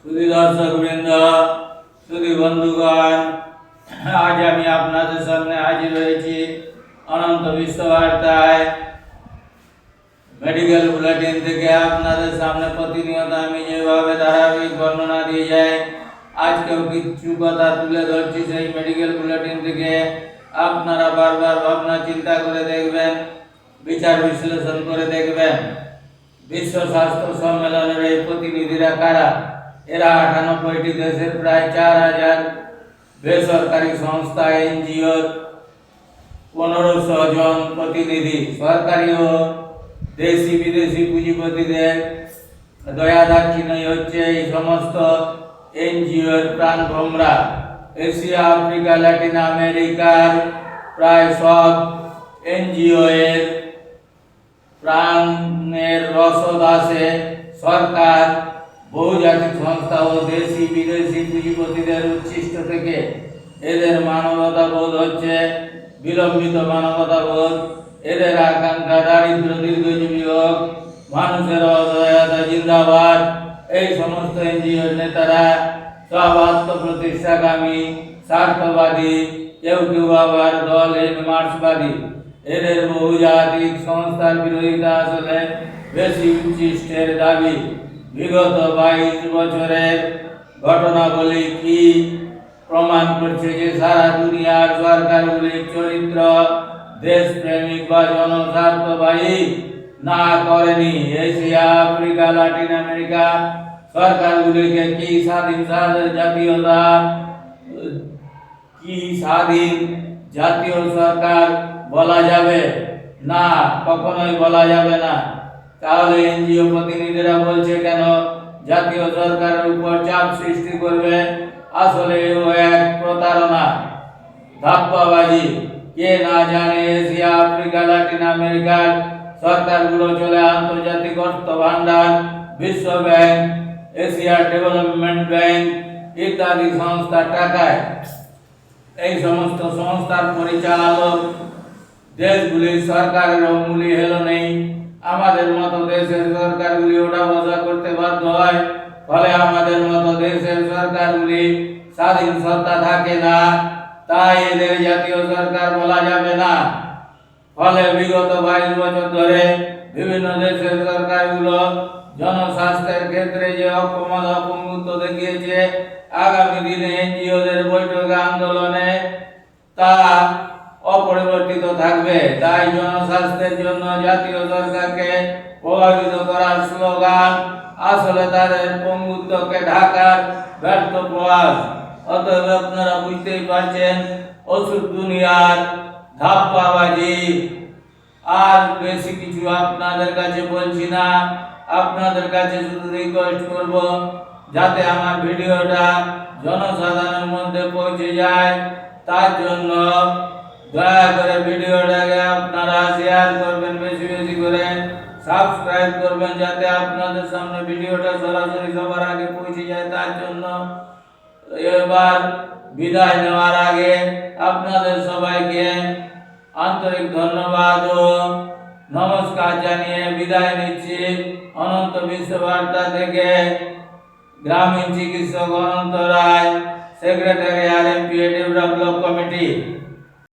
সুধী দর্শক বৃন্দ সুধী বন্ধুগণ আজ আমি আপনাদের সামনে হাজির হয়েছি অনন্ত বিশ্ববার্তায় মেডিকেল বুলেটিন থেকে আপনাদের সামনে প্রতিনিয়ত আমি যেভাবে ধারাবাহিক বর্ণনা দিয়ে যাই আজকেও কিছু কথা তুলে ধরছি সেই মেডিকেল বুলেটিন থেকে আপনারা বারবার ভাবনা চিন্তা করে দেখবেন বিচার বিশ্লেষণ করে দেখবেন বিশ্ব স্বাস্থ্য সম্মেলনের এই প্রতিনিধিরা কারা এরা আটানব্বইটি দেশের প্রায় চার হাজার বেসরকারি সংস্থা, এনজিওর পনেরোশো জন প্রতিনিধি। সরকারি ও দেশি বিদেশি পুঁজিপতিদের দয়া দাক্ষিণ্যই হচ্ছে এই সমস্ত এনজিওর প্রাণ ভোমরা। এশিয়া, আফ্রিকা ল্যাটিন আমেরিকার প্রায় সব এনজিও এর প্রাণের রসদ আছে সরকার বহুজাতিক সংস্থা ও দেশি, বিদেশি পুঁজিপতিদের উচ্ছিষ্ট থেকে এদের মানবতা বোধ হচ্ছে বিলম্বিত মানবতা বোধ এদের আকাঙ্ক্ষা, দারিদ্র, দীর্ঘজীবী হোক, মানুষের অসহায়তা, জিন্দাবাদ, এই সমস্ত এনজিওর নেতারা সব আত্মপ্রতিষ্ঠাকামী, স্বার্থবাদী, কেউ কেউ আবার দলহীন মার্ক্সবাদী। এদের বহুজাতিক সংস্থার বিরোধিতা আসলে বেশি উচ্ছিষ্টের দাবি। বিগত বাইশ বছরের ঘটনাবলী কি প্রমাণ করছে যে সারা দুনিয়ার সরকারগুলির চরিত্র দেশপ্রেমিক বা জনস্বার্থবাহী না করেনি? এশিয়া, আফ্রিকা লাতিন আমেরিকা সরকারগুলিকে কি স্বাধীন জাতীয়তা, কি স্বাধীন জাতীয় সরকার বলা যাবে? না, কখনোই বলা যাবে না। তাহলে এনজিও প্রতিনিধিরা বলছে কেন? জাতীয় সরকারের উপর চাপ সৃষ্টি করবে? আসলে এও এক প্রতারণা। ধাপ্পাবাজি। কে না জানে এশিয়া, আফ্রিকা, লাতিন আমেরিকার সরকারগুলো চলে আন্তর্জাতিক অর্থ ভান্ডার বিশ্ব ব্যাংক, এশিয়া ডেভেলপমেন্ট ব্যাংক ইত্যাদি সংস্থার টাকায়। এই সমস্ত সংস্থার পরিচালক দেশগুলির সরকারের অমূল্য হেলো নেই আমাদের মতো দেশের সরকারগুলি ওটা বসা করতে বাধ্য হয়। ফলে আমাদের মতো দেশের সরকারগুলি স্বাধীন সত্তা থাকে না, তাই এদের জাতীয় সরকার বলা যাবে না। ফলে বিগত বাইশ বছর ধরে বিভিন্ন দেশের সরকারগুলো জনস্বাস্থ্যের ক্ষেত্রে যে অপমুক্ত দেখিয়েছে, আগামী দিনে এনজিওদের বৈঠকে, আন্দোলনে তা অপরিবর্তিত থাকবে। তাই জনস্বাস্থ্যের জন্য জাতীয় সরকারকে প্রভাবিত করার স্লোগান আসলে তাদের পঙ্গুত্বকে ঢাকার ব্যর্থ প্রয়াস। অতএব আপনারা বুঝতেই পারছেন, ওষুধ দুনিয়ার ধাপ্পাবাজি। আর বেশি কিছু আপনাদের কাছে বলছি না। আপনাদের কাছে শুধু রিকোয়েস্ট করব, যাতে আমার ভিডিওটা জনসাধারণের মধ্যে পৌঁছে যায়। তার জন্য দয়া করে ভিডিওটাকে আপনারা শেয়ার করবেন বেশি বেশি করে সাবস্ক্রাইব করবেন যাতে আপনাদের সামনে ভিডিওটা সরাসরি সবার আগে পৌঁছে যায় তার জন্য এবার বিদায় নেওয়ার আগে আপনাদের সবাইকে আন্তরিক ধন্যবাদ ও নমস্কার জানিয়ে বিদায় নিচ্ছি অনন্ত বিশ্ববার্তা থেকে গ্রামীণ চিকিৎসক Ananta Roy secretary R M P block committee